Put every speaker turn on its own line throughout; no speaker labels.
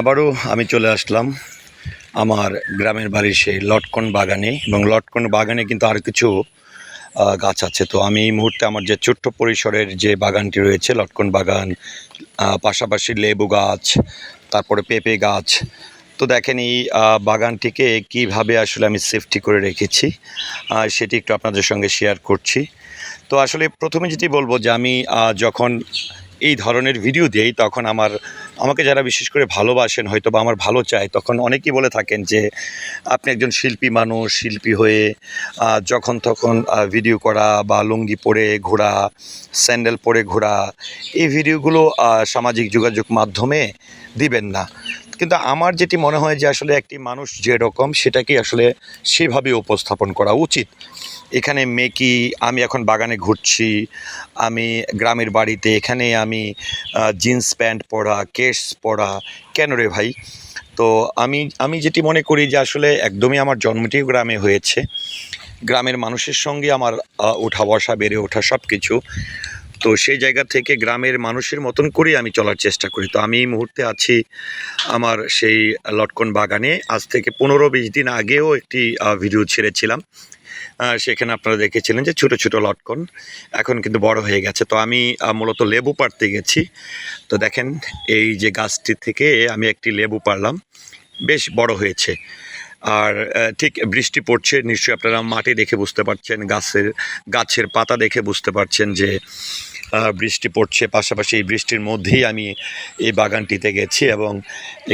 আবারও আমি চলে আসলাম আমার গ্রামের বাড়ির সেই লটকন বাগানে এবং লটকন বাগানে কিন্তু আর কিছু গাছ আছে। তো আমি এই মুহূর্তে আমার যে ছোট্ট পরিসরের যে বাগানটি রয়েছে, লটকন বাগান পাশাপাশি লেবু গাছ, তারপরে পেঁপে গাছ, তো দেখেন এই বাগানটিকে কীভাবে আসলে আমি সেফটি করে রেখেছি সেটি একটু আপনাদের সঙ্গে শেয়ার করছি। তো আসলে প্রথমে যেটি বলব যে আমি যখন এই ধরনের ভিডিও দেই তখন আমার, আমাকে যারা বিশেষ করে ভালোবাসেন হয়তো বা আমার ভালো চায়, তখন অনেকেই বলে থাকেন যে, আপনি একজন শিল্পী মানুষ, শিল্পী হয়ে যখন তখন ভিডিও করা বা লুঙ্গি পরে ঘোরা স্যান্ডেল পরে ঘোরা, এই ভিডিওগুলো সামাজিক যোগাযোগ মাধ্যমে দিবেন না। কিন্তু আমার যেটি মনে হয় যে আসলে একটি মানুষ যেরকম সেটাকে আসলে সেভাবে উপস্থাপন করা উচিত। এখানে মেকি, আমি এখন বাগানে ঘুরছি, আমি গ্রামের বাড়িতে, এখানে আমি জিন্স প্যান্ট পরা কেস পরা, কেন রে ভাই? তো আমি আমি যেটি মনে করি যে আসলে একদমই আমার জন্মটিও গ্রামে হয়েছে। গ্রামের মানুষের সঙ্গে আমার ওঠা বসা বেড়ে ওঠা সব কিছু তো সেই জায়গা থেকে গ্রামের মানুষের মতন করেই আমি চলার চেষ্টা করি। তো আমি এই মুহূর্তে আছি আমার সেই লটকন বাগানে। আজ থেকে পনেরো বিশ দিন আগেও একটি ভিডিও ছেড়েছিলাম। সেখানে আপনারা দেখেছিলেন যে ছোট ছোট লটকন এখন কিন্তু বড় হয়ে গেছে। তো আমি মূলত লেবু পাড়তে গেছি। তো দেখেন, এই যে গাছটি থেকে আমি একটি লেবু পারলাম বেশ বড় হয়েছে। আর ঠিক বৃষ্টি পড়ছে, নিশ্চয়ই আপনারা মাটি দেখে বুঝতে পারছেন, গাছের গাছের পাতা দেখে বুঝতে পারছেন যে বৃষ্টি পড়ছে। পাশাপাশি এই বৃষ্টির মধ্যেই আমি এই বাগানটিতে গেছি এবং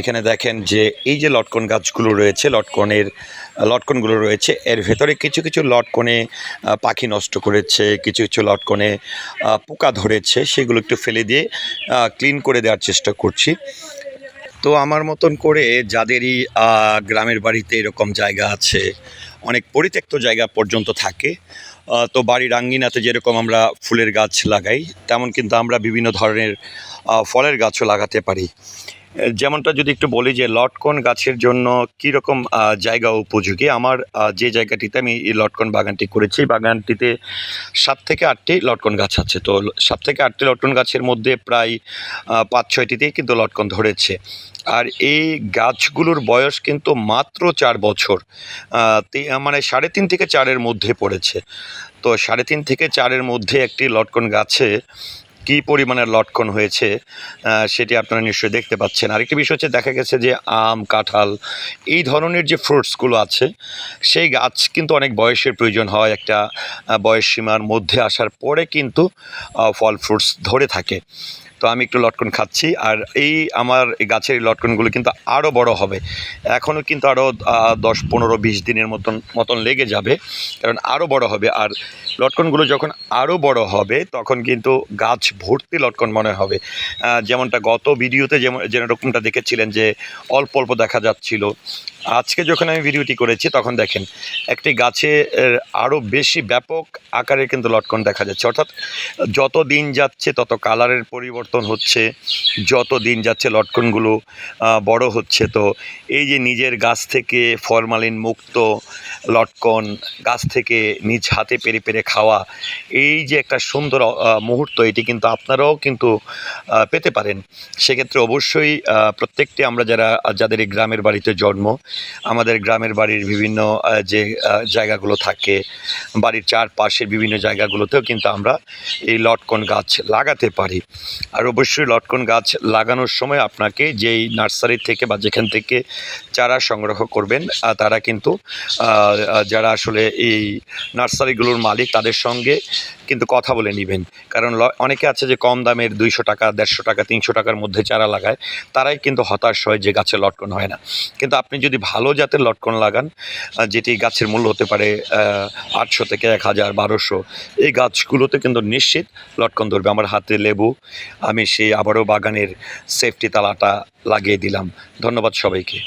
এখানে দেখেন যে, এই যে লটকন গাছগুলো রয়েছে, লটকনের, লটকনগুলো রয়েছে, এর ভেতরে কিছু কিছু লটকনে পাখি নষ্ট করেছে, কিছু কিছু লটকনে পোকা ধরেছে, সেগুলো একটু ফেলে দিয়ে ক্লিন করে দেওয়ার চেষ্টা করছি। তো আমার মতন করে যাদেরই গ্রামের বাড়িতে এরকম জায়গা আছে, অনেক পরিত্যক্ত জায়গা পর্যন্ত থাকে। তো বাড়ির আঙ্গিনাতে যেরকম আমরা ফুলের গাছ লাগাই, তেমন কিন্তু আমরা বিভিন্ন ধরনের ফলের গাছও লাগাতে পারি। যেমনটা যদি একটু বলি যে লটকন গাছের জন্য কীরকম জায়গা উপযোগী? আমার যে জায়গাটিতে আমি এই লটকন বাগানটি করেছি বাগানটিতে সাত থেকে আটটি লটকন গাছ আছে। তো সাত থেকে আটটি লটকন গাছের মধ্যে প্রায় পাঁচ ছয়টিতেই কিন্তু লটকন ধরেছে। আর এই গাছগুলোর বয়স কিন্তু মাত্র চার বছর মানে সাড়ে তিন থেকে চারের মধ্যে পড়েছে। তো সাড়ে তিন থেকে চারের মধ্যে একটি লটকন গাছে কী পরিমাণের লটকন হয়েছে সেটি আপনারা নিশ্চয়ই দেখতে পাচ্ছেন। আরেকটি বিষয় হচ্ছে, দেখা গেছে যে আম, কাঁঠাল, এই ধরনের যে ফ্রুটসগুলো আছে, সেই গাছ কিন্তু অনেক বয়সের প্রয়োজন হয়, একটা বয়স সীমার মধ্যে আসার পরে কিন্তু ফল ফ্রুটস ধরে থাকে। তো আমি একটু লটকন খাচ্ছি। আর এই আমার গাছের লটকনগুলো কিন্তু আরও বড় হবে। এখনও কিন্তু আরও দশ, পনেরো, বিশ দিনের মতন মতন লেগে যাবে। কারণ আরও বড় হবে। আর লটকনগুলো যখন আরও বড় হবে, তখন কিন্তু গাছ ভর্তি লটকন মনে হবে। যেমনটা গত ভিডিওতে যেমন, যেরকমটা দেখেছিলেন যে অল্প অল্প দেখা যাচ্ছিল। আজকে যখন আমি ভিডিওটি করেছি, তখন দেখেন, একটি গাছে আরও বেশি ব্যাপক আকারে কিন্তু লটকন দেখা যাচ্ছে। অর্থাৎ যত দিন যাচ্ছে, তত কালারের পরিবর্তন হচ্ছে, যত দিন যাচ্ছে লটকনগুলো বড় হচ্ছে। তো এই যে নিজের গাছ থেকে ফরমালিন মুক্ত লটকন, গাছ থেকে নিজ হাতে পেরে পেরে খাওয়া, এই যে একটা সুন্দর মুহূর্ত, এটি কিন্তু আপনারাও কিন্তু পেতে পারেন। সেক্ষেত্রে অবশ্যই প্রত্যেকটি আমরা যারা, যাদের এই গ্রামের বাড়িতে জন্ম আমাদের গ্রামের বাড়ির বিভিন্ন যে জায়গাগুলো থাকে, বাড়ির চারপাশের বিভিন্ন জায়গাগুলোতেও কিন্তু আমরা এই লটকন গাছ লাগাতে পারি। আর অবশ্যই লটকন গাছ লাগানোর সময় আপনাকে যেই নার্সারি থেকে বা যেখান থেকে চারা সংগ্রহ করবেন তারা কিন্তু যারা আসলে এই নার্সারিগুলোর মালিক, তাদের সঙ্গে কিন্তু কথা বলে নেবেন। কারণ অনেকে আছে যে কম দামের দুইশো টাকা, দেড়শো টাকা, তিনশো টাকার মধ্যে চারা লাগায়, তারাই কিন্তু হতাশ হয় যে গাছে লটকন হয় না। কিন্তু আপনি যদি ভালো জাতের লটকন লাগান যেটি গাছের মূল্য হতে পারে আটশো থেকে এক হাজার, বারোশো, এই গাছগুলোতে কিন্তু নিশ্চিত লটকন ধরবে। আমার হাতে লেবু, আমি সেই আবারও বাগানের সেফটি তালাটা লাগিয়ে দিলাম। ধন্যবাদ সবাইকে।